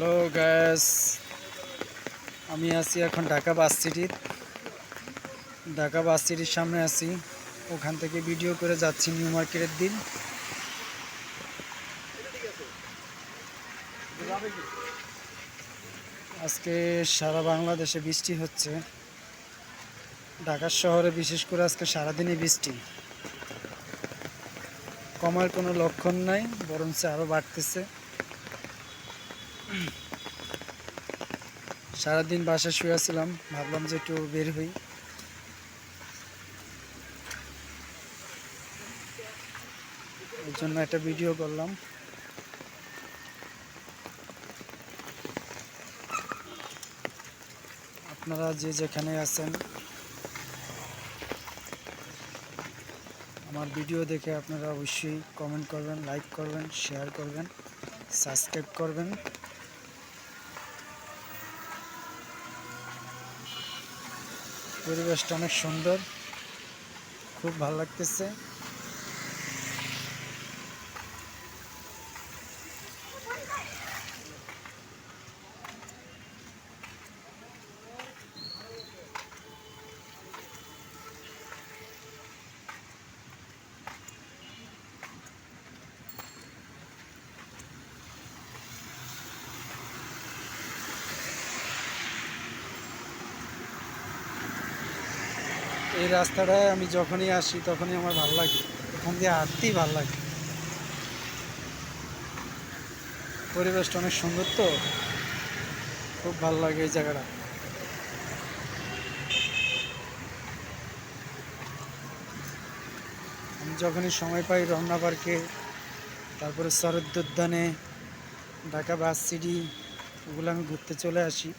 Hello gas আমি আছি এখন ঢাকা বাস সিটির ঢাকা বাস সিটির সামনে আছি। ওখান থেকে ভিডিও করে যাচ্ছি নিউ মার্কেটের দিন। আজকে সারা বাংলাদেশে বৃষ্টি হচ্ছে। ঢাকা শহরে বিশেষ করে আজকে সারাদিনই বৃষ্টি। কমার কোনো লক্ষণ নাই, বরঞ্চ আরও বাড়তেছে। সারাদিন বাসায় শুয়ে ছিলাম ভাবলাম যে একটু বের হই। এর জন্য একটা ভিডিও করলাম। আপনারা যে যেখানে আছেন, আমার ভিডিও দেখে আপনারা অবশ্যই কমেন্ট করবেন লাইক করবেন শেয়ার করবেন সাবস্ক্রাইব করবেন। পরিবেশটা অনেক সুন্দর। খুব ভালো লাগতেছে। এই রাস্তাটায় আমি যখনই আসি, তখনই আমার ভালো লাগে। এখান দিয়ে হাঁটতেই ভালো লাগে। পরিবেশটা অনেক সুন্দর তো? খুব ভালো লাগে এই জায়গাটা। আমি যখনই সময় পাই রমনা পার্কে, তারপরে শরৎ উদ্যানে, ঢাকা বাস সিটি, ওগুলো আমি ঘুরতে চলে আসি।